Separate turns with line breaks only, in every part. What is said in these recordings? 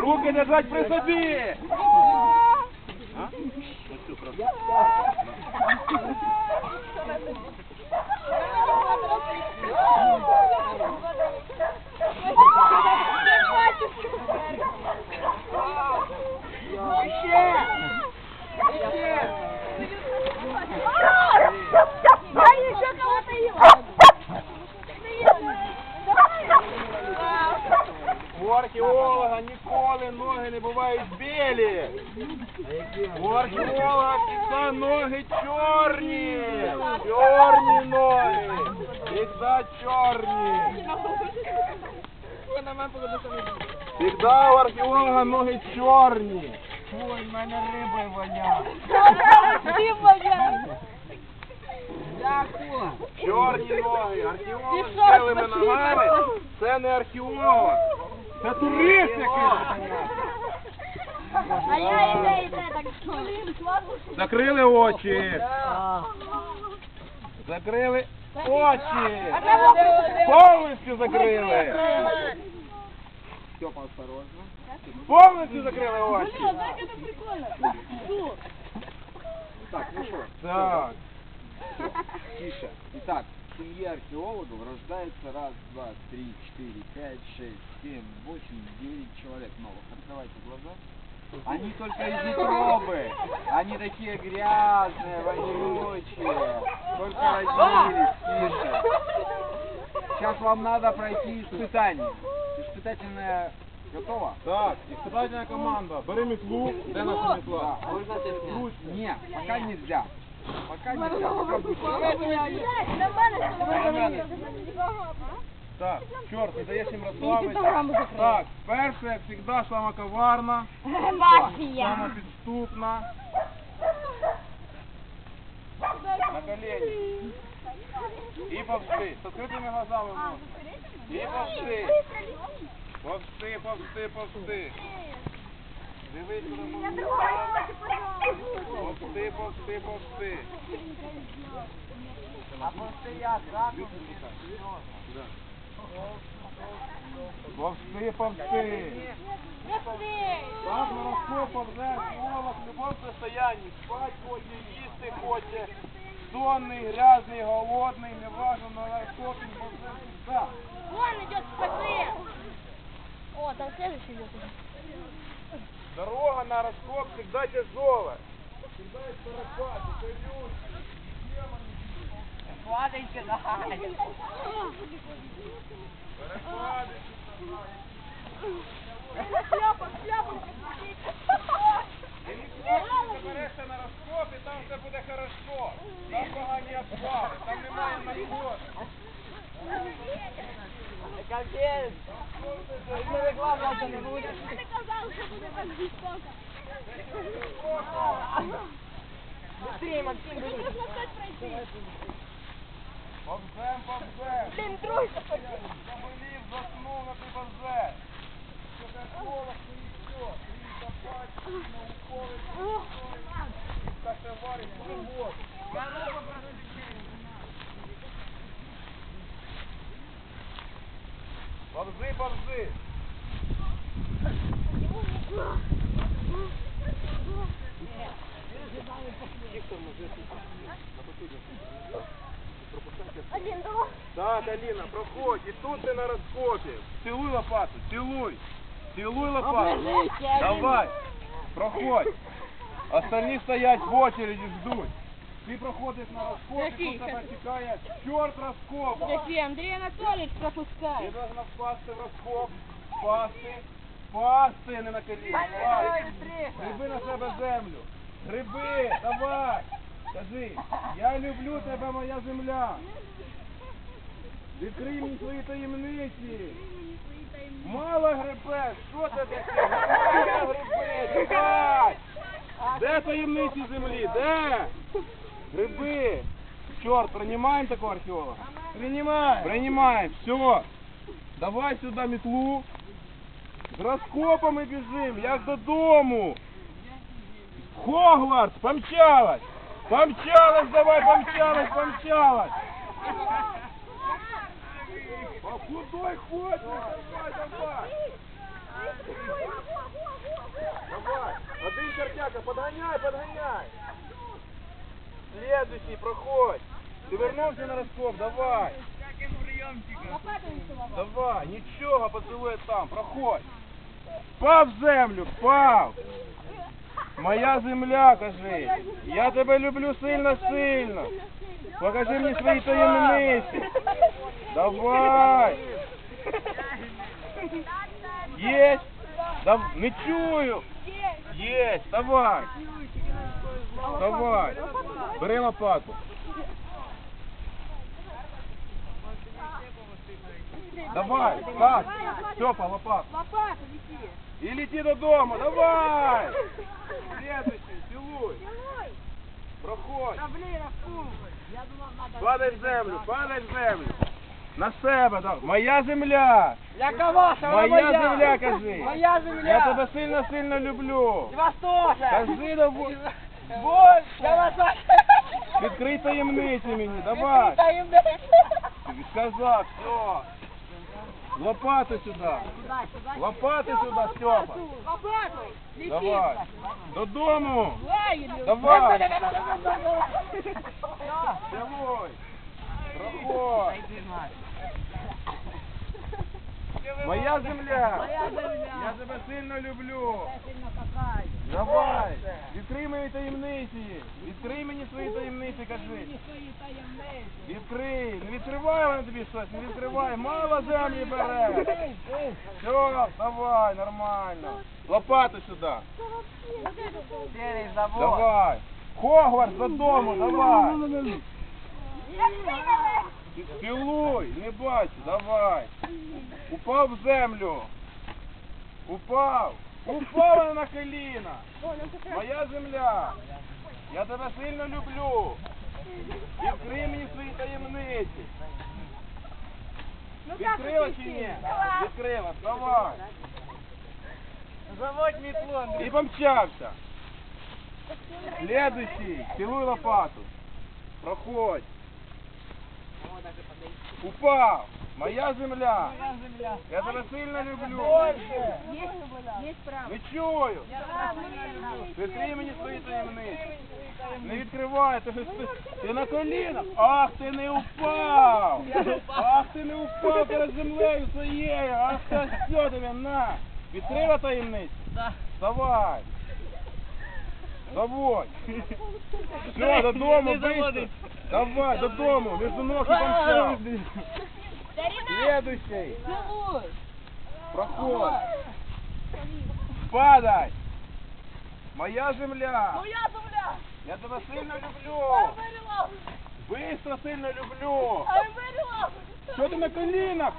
Руки держать при собі! А? У археолога ніколи ноги не бувають білі. У археолога завжди ноги чорні. Чорні ноги. Завжди чорні. Всегда у археолога ноги чорні. Ой, в мене риби воня. Чорні ноги. Археолог з білими ногами. Це не археолог. Це турист якийсь.
А я и да, и да, так что.
Закрили очі. Закрили очі. Повністю закрили. Степа, осторожно. Повністю закрили очі.
Так это прикольно.
Так, ну что,
Так.
тише. Итак, в семье археологов рождается раз, два, три, четыре, пять, шесть, семь, восемь, девять человек новых. Открывайте глаза. Они только из утробы. Они такие грязные, вонючие. Только родились, тише. Сейчас вам надо пройти испытание. Испытательное готово?
Так, испытательная команда. Бери метлу. Де наша метла?
Можно Нет, пока нельзя. Пока нельзя. Пока будет.
Так, чорт, не даєш їм розслабитися. Так, перше, як завжди, сама коварна, сама підступна. На колені. І повсти. З відкритими глазами вниз. І повсти. Повсти, повсти, повсти. Дивись, куди можна. Повсти, повсти, повсти. Повсти, повсти. Так, на розкоп повзе, слово, в любому состоянии. Спать хоче, їсти хоче. Сонний, грязний, голодний, неважно, на розкоп, він повзе всегда.
Вон идет спасение. О, там следующий идет.
Дорога на раскоп всегда тяжелая. Всегда есть колючки, демоны. Перепади,
Шляпа, шляпа.
І ніколи не заберешся на розкоп, і там все буде хорошо. Там погані обвали, там немає наркотиків.
Ты казал, что будет так жестоко. Быстрее, Максим, быстрее. Нужно встать пройти.
Повзем, повзем.
Блин, тройка.
Заболів, заснув на ти повзе. Кока-кола, і все. І собаки, науковий, кашеварик, привод. Повзи, повзи.
Один, Два.
Так, Аліна, проходь. І тут ти на розкопі. Цілуй лопату, цілуй. Цілуй лопату. Давай. Проходь. Остальні стоять в очереді, ждуть. Ти проходиш на розкоп, і тут тебе чекає чорт розкопа.
Який Андрій Анатолійович
Ти должна впасти в розкоп. Впасти. Впасти, не на коліна. Впасти. Гриби на себе землю. Гриби, давай. Кажи, я люблю тебе, моя земля. Відкрий мені свої таємниці. Мало грибе, що це таке? Мало грибе, давай. Де таємниці землі? Де? Гриби. Чорт, приймаємо такого археолога? Принимаем. Принимаем, все. Давай сюди метлу. З розкопами біжим, як додому. Хогвартс, помчалась. Помчалась, давай, помчалась, помчалась. По худой ходь, давай, давай. Давай, один чертяка, подгоняй, подгоняй. Следующий, проходь. Ты вернувся на раскоп, давай. Давай, нічого, поцілує там, проходь. Впав в землю, впав. Моя земля, кажи. Я тебе люблю сильно-сильно. Покажи мені свої таємниці. Давай. Єсть. Дав... Не чую. Єсть, давай. Давай. Бери лопату. Давай, так. Степа, лопату.
Лопату неси.
И лети додому, давай! Следующий, целуй. Проходь.
Да блин, фу. Я думал, надо...
Падай в землю, падай в землю. На себе, да. Моя земля.
Яка ваша, вона
Моя
моя.
земля, кажи.
Моя земля.
Я тебе сильно-сильно люблю.
І вас теж.
Кажи, давай.
Боже. Я вас
Відкрий таємниці мені, давай.
Таємниця.
Сказав, все. Лопату сюди.
Сюда, сюда.
Лопати сюди, Степа.
Лопату. Лети.
Давай. Додому.
Давай, Илюша.
Давай. Целуй. Проходь. Моя земля.
Моя земля.
Я тебе сильно люблю.
Сильно копай.
Давай. Відкрий мені таємниці. Відкрий мені свої таємниці, кажи. Відкрий. Не відкривай вона тобі щось, не відкривай. Мало землі бере. Все, давай, нормально. Лопату сюди. Давай. Хогвартс додому, давай. Цілуй, не бачу, давай. Упав в землю. Упав. Упав на коліна. Моя земля. Я тебе сильно люблю. Відкрий мені свої таємниці. Відкрила чи ні? Відкрила, давай.
Заводь мітлу, Андрій.
І помчався. Следующий. Цілуй лопату. Проходь. Упав. Моя земля. Я тебе сильно люблю.
Есть, право.
Не чую.
Люблю.
Мені свої таємниці. Не відкривай, ти, ти, ти на колінах. Ах, ти не упав. Ах, ти не упав перед землею своєю. Ах, та що тобі, на. Відкрила таємницю?
Да.
Давай. Заводь. Все, додому, быстро. Давай, додому, между ног и помчал.
Старина,
Следующий.
целуй.
Проход. Падай. Моя земля.
Моя земля.
Я тебе сильно люблю.
Вирила.
Быстро сильно люблю.
Ай, вирила.
Що ти на колінах?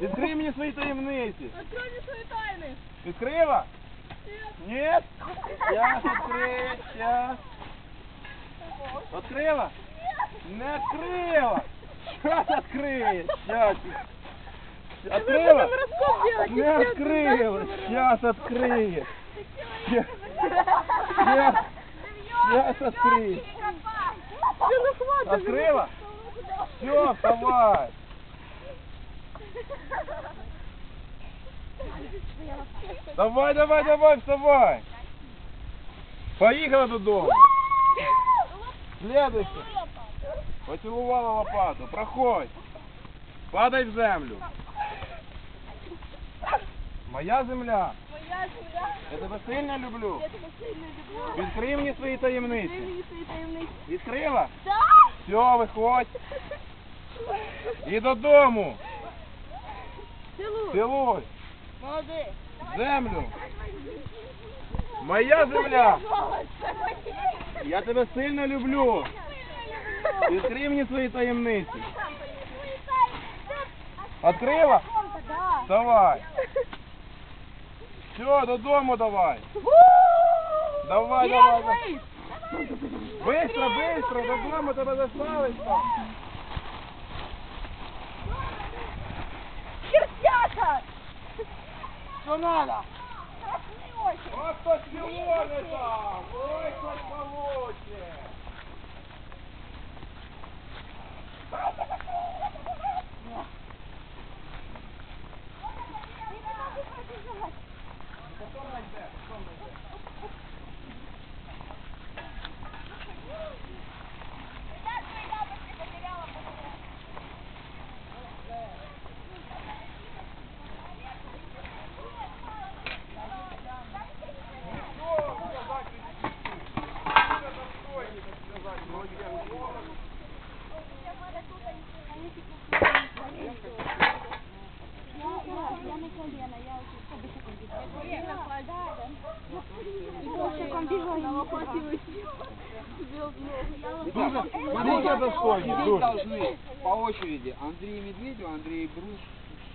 Відкрий мені свої таємниці.
Открой мне свои тайны.
Відкрила? Нет? Сейчас открыть, сейчас. Открыла? Не открыла. Сейчас открыет, сейчас. Открыла? Не открыла, сейчас открыет. Сейчас, сейчас, открыет. Открыла? Все, вставай. Давай, давай, давай, вставай. Поїхала додому. Следующий. Поцілувала лопату. Проходь. Падай в землю. Моя земля.
Моя земля.
Я тебе сильно люблю.
Я тебя сильно люблю.
Відкрий мені свої таємниці.
Ты свои таємниці.
Відкрила?
Да.
Все, виходь. І додому.
Целуй.
Цілуй.
Молодець.
Землю. Моя земля. Я тебе сильно люблю. Відкрий мені свої таємниці. Открила?
Да.
Давай. Все, додому давай. Давай, давай. давай. Быстро, быстро, додому тебе доставить там.
Чертята!
Що надо?
Ось то цілони там. Ой, хоч
Потом, Альберт.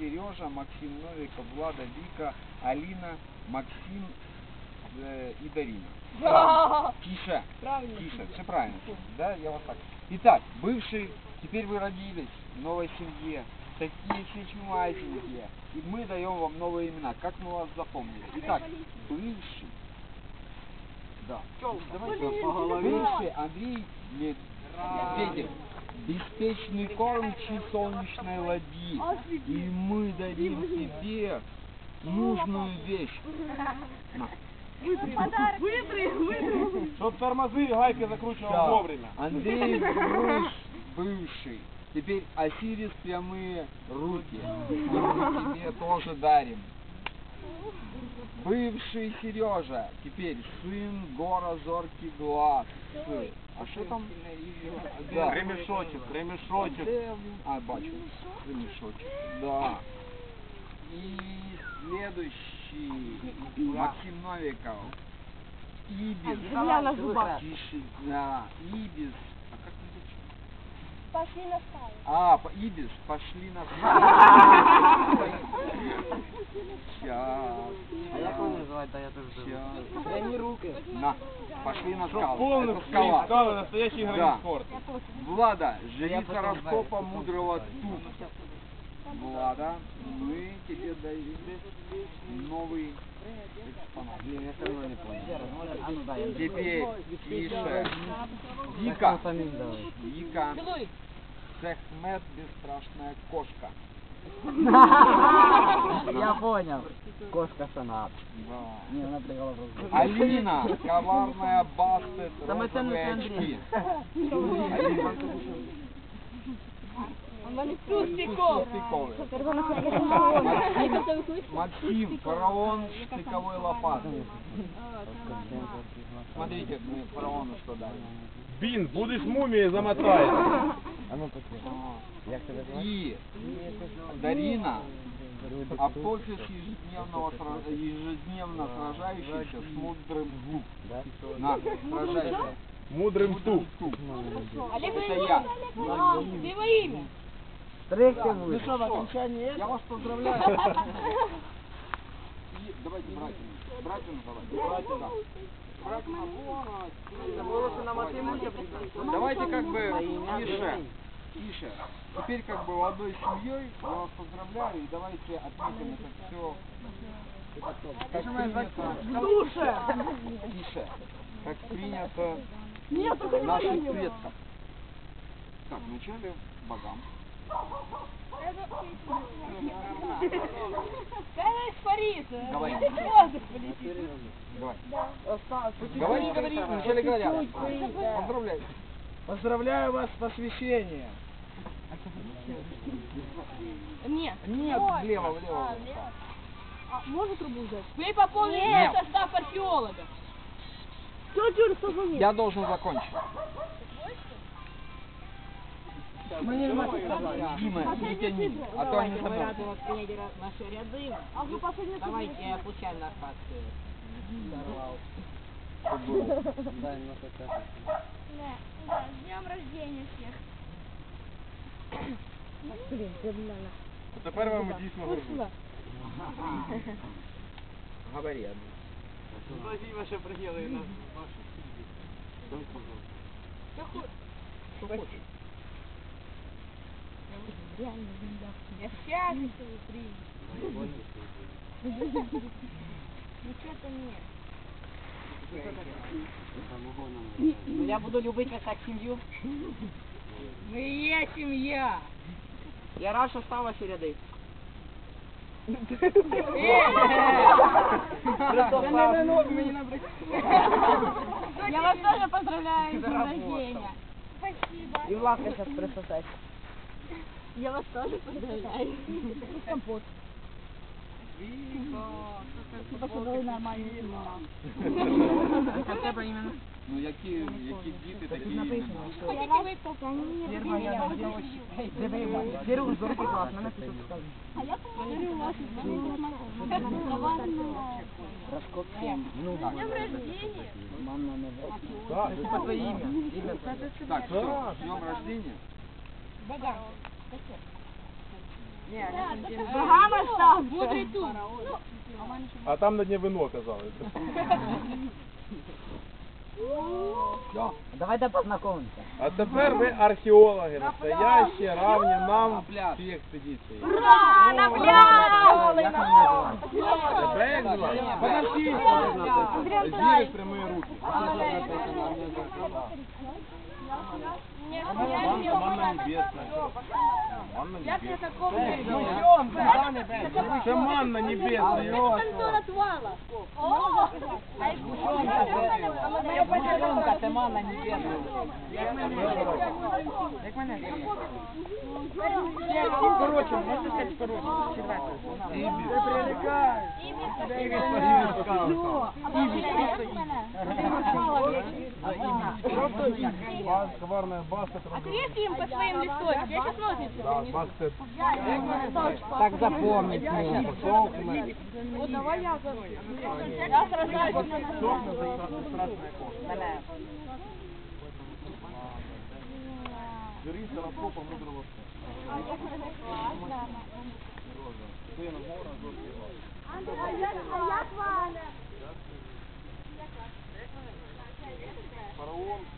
Сережа, Максим Новиков, Влада, Вика, Алина, Максим э, и Дарина.
Да.
Тише.
Правильно.
Тише, все правильно. Да, я вот так. Итак, бывший, теперь вы родились в новой семье, такие все чуматенькие. И мы даем вам новые имена. Как мы вас запомнили? Итак, бывший. Да. Давайте по голове. Бывший Андрей Медведев. Беспечный кормчий солнечной ладьи. И мы дадим тебе нужную вещь. На.
Подарок. Вытри, вытри.
Чтоб тормозы и гайки закручивал
Да.
вовремя.
Андрей Груш, бывший. Теперь Осирис прямые руки. И мы тебе тоже дарим. Бывший Сережа, теперь сын Гора Зоркий Глаз. А что там? Да.
Ремешочек, ремешочек.
А, бачу. Ремешочек. Да. И следующий Максим Новиков. Ибис.
Земля на зубах.
Тише, да. Ибис. А?
Пошли на стаю.
А, по- Ибис, пошли на Сейчас.
А як вони називають, да я забув.
Сейчас.
Прямі руки.
На, пошли на
Чтоб
скалу.
полный
Это скала.
скалы, настоящий
Да.
грависпорт.
Влада,
Я
жрица раскопа мудрого тут. Влада, мы тебе даем новый
Блін, я все одно не понял. А ну.
Теперь тише.
Давай.
Вика. Сехмет, бесстрашная кошка.
Я понял. Кошка вона пригала просто.
Алина, коварная
ценное
розовые очки. Алина. Максим, фараон штыковой лопатой. Смотрите, мы фараону что дали.
Бин, будешь мумией замотает.
А ну?
И Дарина, апофис ежедневного, ежедневно сражающийся с мудрым.
Да?
На, сражайся.
Мудрым ступ.
Олег
Это я.
Ты во имя.
Стриг ти
Ну что, в окончании Я вас поздравляю. Давайте братья. Братья давайте. Братья, да. Братья, давайте. Как бы тише. Тише. Теперь как бы в одной семьей я вас поздравляю и давайте отметим это все. Как принято,
Душа.
тише. Как принято
Нет, говори.
предков. Так, вначале богам.
Когда испарится.
Давай.
Воздух полетит.
Давай. Говори, говори, вначале говорят. Поздравляю.
Поздравляю вас с посвящением.
Нет.
Нет,
Ой.
влево, влево.
А, влево. А, можно трубу взять? Вы пополнили
Нет.
состав археолога. Что, Тюр, что
Я должен закончить. Тяни, а то они заберут.
принять наши ряды.
А вы последний
Давайте я случайно от сорвал.
Дай ну хотя.
Да, да, с днем рождения всех.
А тепер вам дійсно горжусь.
Говори одну.
Спасибо, що приїхали на
Я счастлива, принят. Ну что-то нет.
Я буду любить вас как семью.
Мы и есть семья.
Я рад, що став ваші ряди.
Я вас тоже поздравляю с днем рождения. Спасибо.
І Владка зараз присосать.
Я вас тоже поздравляю. Компот. Віка, це Пошли нормальні мама. А тебе іменно?
Ну які, які діти такі?
Беру, здорово, класно, на пісок скажу.
А я помогу. Раскопки.
Ну, так.
Днем рождения.
Мама на
Да,
по твоим имя.
Так, все, днем рождения.
Багама став, буде тут. Ну.
А там на дні вино
казали. Давайте познайомимося.
А тепер ви археологи, настоящі, равні нам всі експедиції.
Ура! На пляж!
Зіри прямі руки. Манна небесная. Манна
небесная. Це манна небесная.
Це розвала.
Гущонка, це манна небесна. Як мене? Короче, можна сказати короче. Ібі. Ти прилікаєш. Ібі. Ібі. Ібі. Ібі. Ібі.
Ібі бас, хварная баса.
Отрежьте а им по своим листочкам, я сейчас ножницы
да, принесу.
Так запомнить меня. Сохнет.
Вот давай я за... Я сражаюсь.
Сохнет страшная кожа. Бери сороскопа мудрого. А я сороскопа. Сына мора, жесткий вас. А я к вам. Фараон.